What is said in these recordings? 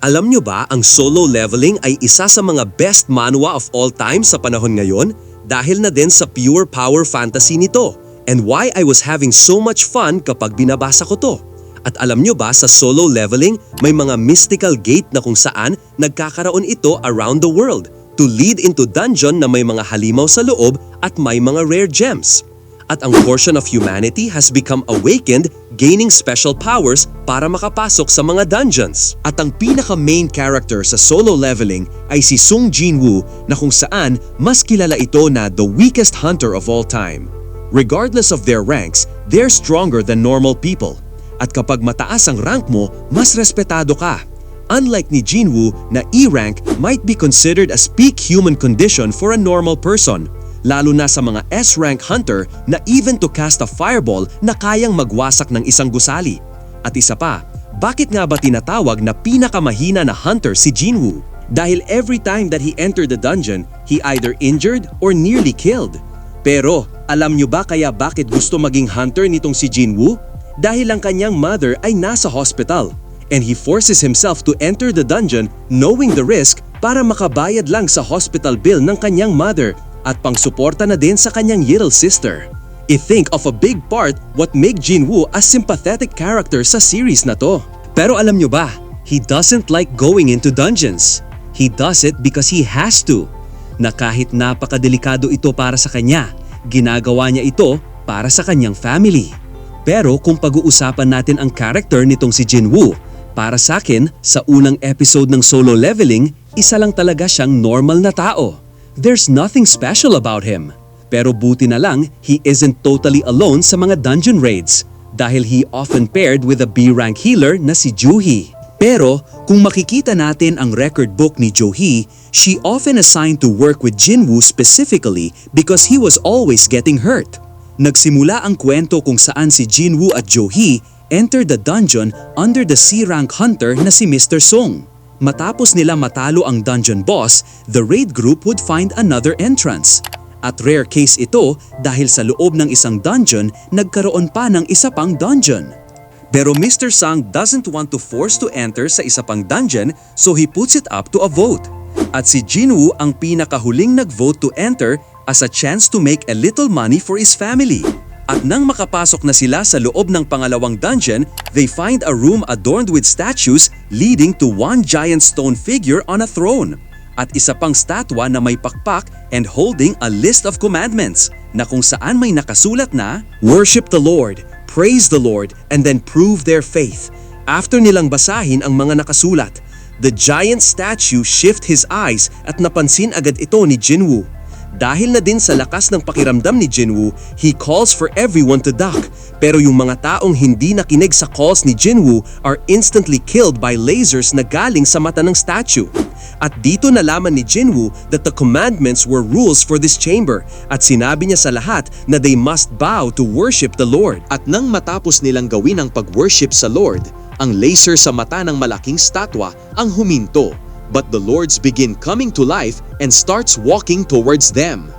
Alam nyo ba ang solo leveling ay isa sa mga best manhwa of all time sa panahon ngayon dahil na din sa pure power fantasy nito and why I was having so much fun kapag binabasa ko to. At alam nyo ba sa solo leveling may mga mystical gate na kung saan nagkakaroon ito around the world to lead into dungeon na may mga halimaw sa loob at may mga rare gems at ang portion of humanity has become awakened, gaining special powers para makapasok sa mga dungeons. At ang pinaka-main character sa solo leveling ay si Sung Jin-woo na kung saan mas kilala ito na the weakest hunter of all time. Regardless of their ranks, they're stronger than normal people. At kapag mataas ang rank mo, mas respetado ka. Unlike ni Jinwoo na E-rank might be considered as peak human condition for a normal person lalo na sa mga S-rank hunter na even to cast a fireball na kayang magwasak ng isang gusali. At isa pa, bakit nga ba tinatawag na pinakamahina na hunter si Jinwoo? Dahil every time that he entered the dungeon, he either injured or nearly killed. Pero, alam nyo ba kaya bakit gusto maging hunter nitong si Jinwoo? Dahil ang kanyang mother ay nasa hospital and he forces himself to enter the dungeon knowing the risk para makabayad lang sa hospital bill ng kanyang mother at pangsuporta na din sa kanyang little sister. I-think of a big part what make Jinwoo a sympathetic character sa series na to. Pero alam nyo ba, he doesn't like going into dungeons. He does it because he has to. Na kahit napakadelikado ito para sa kanya, ginagawa niya ito para sa kanyang family. Pero kung pag-uusapan natin ang character nitong si Jinwoo, para sa akin, sa unang episode ng solo leveling, isa lang talaga siyang normal na tao. There's nothing special about him. Pero buti na lang, he isn't totally alone sa mga dungeon raids dahil he often paired with a B-rank healer na si Juhi. Pero kung makikita natin ang record book ni Johi, she often assigned to work with Jinwoo specifically because he was always getting hurt. Nagsimula ang kwento kung saan si Jinwoo at Johi entered the dungeon under the C-rank hunter na si Mr. Song. Matapos nila matalo ang dungeon boss, the raid group would find another entrance. At rare case ito dahil sa loob ng isang dungeon, nagkaroon pa ng isa pang dungeon. Pero Mr. Sang doesn't want to force to enter sa isa pang dungeon so he puts it up to a vote. At si Jinwoo ang pinakahuling nag-vote to enter as a chance to make a little money for his family. At nang makapasok na sila sa loob ng pangalawang dungeon, they find a room adorned with statues leading to one giant stone figure on a throne. At isa pang statwa na may pakpak and holding a list of commandments na kung saan may nakasulat na Worship the Lord, praise the Lord, and then prove their faith. After nilang basahin ang mga nakasulat, the giant statue shift his eyes at napansin agad ito ni Jinwoo. Dahil na din sa lakas ng pakiramdam ni Jinwoo, he calls for everyone to duck. Pero yung mga taong hindi nakinig sa calls ni Jinwoo are instantly killed by lasers na galing sa mata ng statue. At dito nalaman ni Jinwoo that the commandments were rules for this chamber at sinabi niya sa lahat na they must bow to worship the Lord. At nang matapos nilang gawin ang pag-worship sa Lord, ang laser sa mata ng malaking statwa ang huminto but the lords begin coming to life and starts walking towards them.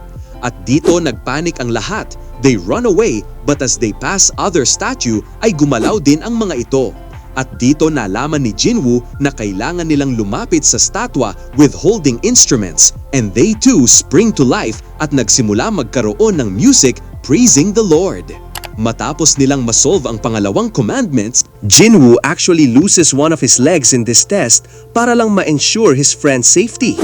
At dito nagpanik ang lahat. They run away but as they pass other statue ay gumalaw din ang mga ito. At dito nalaman ni Jinwoo na kailangan nilang lumapit sa statwa with holding instruments and they too spring to life at nagsimula magkaroon ng music praising the Lord. Matapos nilang masolve ang pangalawang commandments, Jinwoo actually loses one of his legs in this test para lang ma-ensure his friend's safety.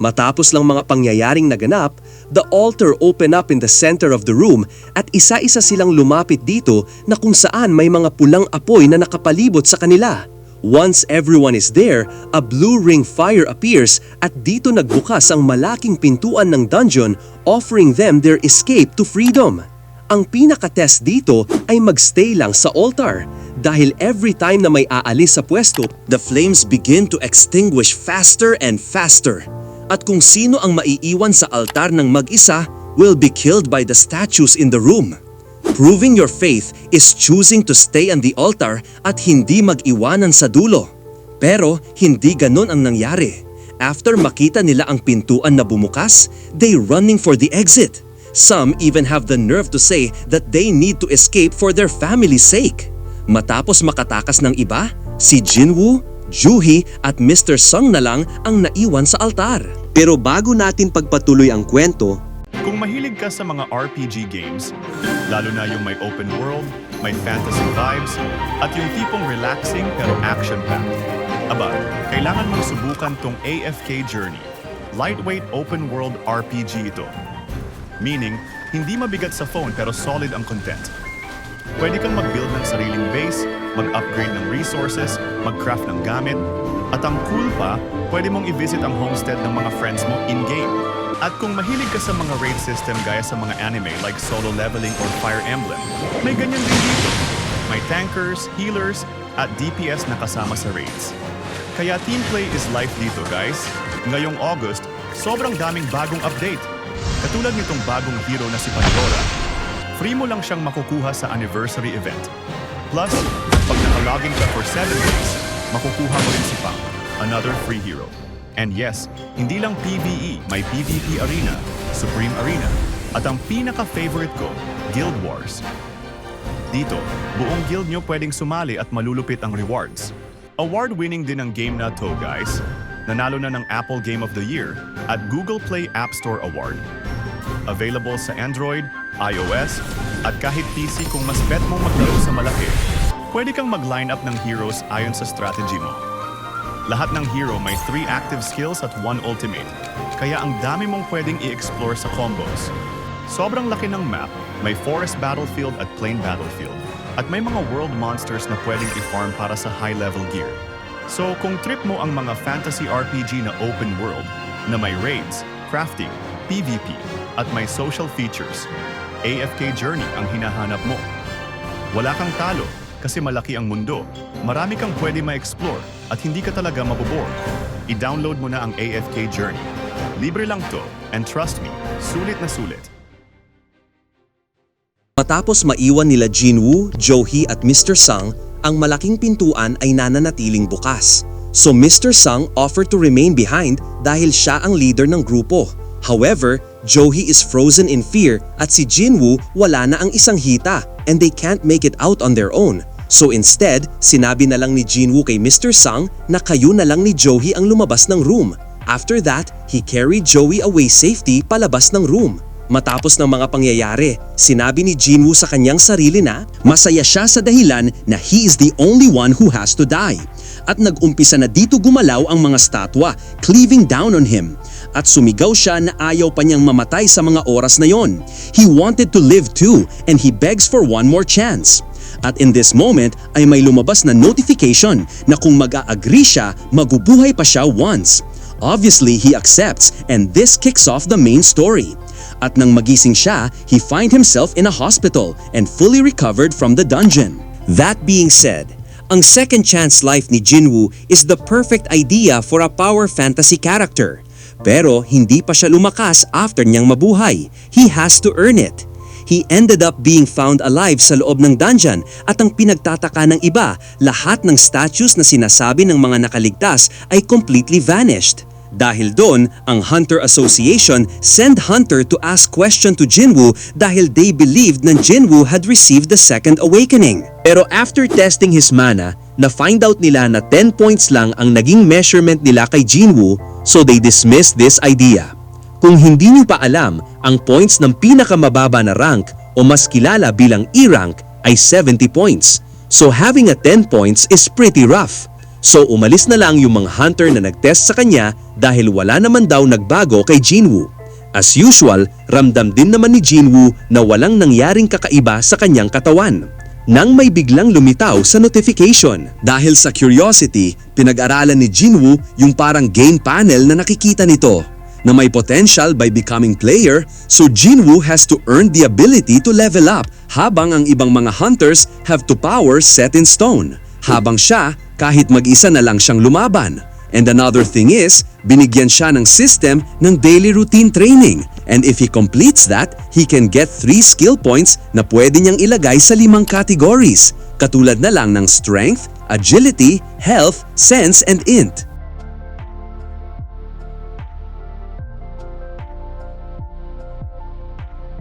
Matapos lang mga pangyayaring naganap, the altar open up in the center of the room at isa-isa silang lumapit dito na kung saan may mga pulang apoy na nakapalibot sa kanila. Once everyone is there, a blue ring fire appears at dito nagbukas ang malaking pintuan ng dungeon offering them their escape to freedom. Ang pinaka-test dito ay magstay lang sa altar dahil every time na may aalis sa pwesto, the flames begin to extinguish faster and faster. At kung sino ang maiiwan sa altar ng mag-isa will be killed by the statues in the room. Proving your faith is choosing to stay on the altar at hindi mag-iwanan sa dulo. Pero hindi ganon ang nangyari. After makita nila ang pintuan na bumukas, they running for the exit. Some even have the nerve to say that they need to escape for their family's sake. Matapos makatakas ng iba, si Jinwoo, Juhi at Mr. Sung na lang ang naiwan sa altar. Pero bago natin pagpatuloy ang kwento, Kung mahilig ka sa mga RPG games, lalo na yung may open world, may fantasy vibes, at yung tipong relaxing pero action-packed, aba, kailangan mong subukan tong AFK Journey. Lightweight open world RPG ito. Meaning, hindi mabigat sa phone pero solid ang content. Pwede kang mag-build ng sariling base, mag-upgrade ng resources, mag-craft ng gamit, at ang cool pa, pwede mong i-visit ang homestead ng mga friends mo in-game. At kung mahilig ka sa mga raid system gaya sa mga anime like Solo Leveling or Fire Emblem, may ganyan din dito. May tankers, healers, at DPS na kasama sa raids. Kaya team play is life dito guys. Ngayong August, sobrang daming bagong update. Katulad nitong bagong hero na si Pandora, free mo lang siyang makukuha sa anniversary event. Plus, pag nakalogin ka for 7 days, makukuha mo rin si Pang, another free hero. And yes, hindi lang PvE, may PvP Arena, Supreme Arena, at ang pinaka-favorite ko, Guild Wars. Dito, buong guild nyo pwedeng sumali at malulupit ang rewards. Award-winning din ang game na to, guys. Nanalo na ng Apple Game of the Year at Google Play App Store Award. Available sa Android, iOS, at kahit PC kung mas bet mong maglaro sa malaki. Pwede kang mag-line up ng heroes ayon sa strategy mo. Lahat ng hero may 3 active skills at 1 ultimate, kaya ang dami mong pwedeng i-explore sa combos. Sobrang laki ng map, may forest battlefield at plain battlefield, at may mga world monsters na pwedeng i-farm para sa high-level gear. So kung trip mo ang mga fantasy RPG na open world, na may raids, crafting, PvP, at may social features, AFK Journey ang hinahanap mo. Wala kang talo kasi malaki ang mundo. Marami kang pwede ma-explore at hindi ka talaga mabobore. I-download mo na ang AFK Journey. Libre lang to and trust me, sulit na sulit. Matapos maiwan nila Jinwoo, Johi at Mr. Sung, ang malaking pintuan ay nananatiling bukas. So Mr. Sung offered to remain behind dahil siya ang leader ng grupo. However, Johi is frozen in fear at si Jinwoo wala na ang isang hita and they can't make it out on their own. So instead, sinabi na lang ni Jinwoo kay Mr. Sung na kayo na lang ni Johi ang lumabas ng room. After that, he carried Joey away safety palabas ng room. Matapos ng mga pangyayari, sinabi ni Jinwoo sa kanyang sarili na masaya siya sa dahilan na he is the only one who has to die. At nag-umpisa na dito gumalaw ang mga statwa, cleaving down on him. At sumigaw siya na ayaw pa niyang mamatay sa mga oras na yon. He wanted to live too and he begs for one more chance. At in this moment ay may lumabas na notification na kung mag-a-agree siya, magubuhay pa siya once. Obviously, he accepts and this kicks off the main story. At nang magising siya, he find himself in a hospital and fully recovered from the dungeon. That being said, ang second chance life ni Jinwoo is the perfect idea for a power fantasy character. Pero hindi pa siya lumakas after niyang mabuhay. He has to earn it. He ended up being found alive sa loob ng dungeon at ang pinagtataka ng iba, lahat ng statues na sinasabi ng mga nakaligtas ay completely vanished. Dahil doon, ang Hunter Association send Hunter to ask question to Jinwoo dahil they believed na Jinwoo had received the second awakening. Pero after testing his mana, na-find out nila na 10 points lang ang naging measurement nila kay Jinwoo so they dismissed this idea. Kung hindi niyo pa alam, ang points ng pinakamababa na rank o mas kilala bilang E-rank ay 70 points. So having a 10 points is pretty rough. So umalis na lang yung mga hunter na nagtest sa kanya dahil wala naman daw nagbago kay Jinwoo. As usual, ramdam din naman ni Jinwoo na walang nangyaring kakaiba sa kanyang katawan. Nang may biglang lumitaw sa notification. Dahil sa curiosity, pinag-aralan ni Jinwoo yung parang game panel na nakikita nito na may potential by becoming player, so Jinwoo has to earn the ability to level up habang ang ibang mga hunters have to power set in stone. Habang siya, kahit mag-isa na lang siyang lumaban. And another thing is, binigyan siya ng system ng daily routine training. And if he completes that, he can get 3 skill points na pwede niyang ilagay sa limang categories. Katulad na lang ng strength, agility, health, sense, and int.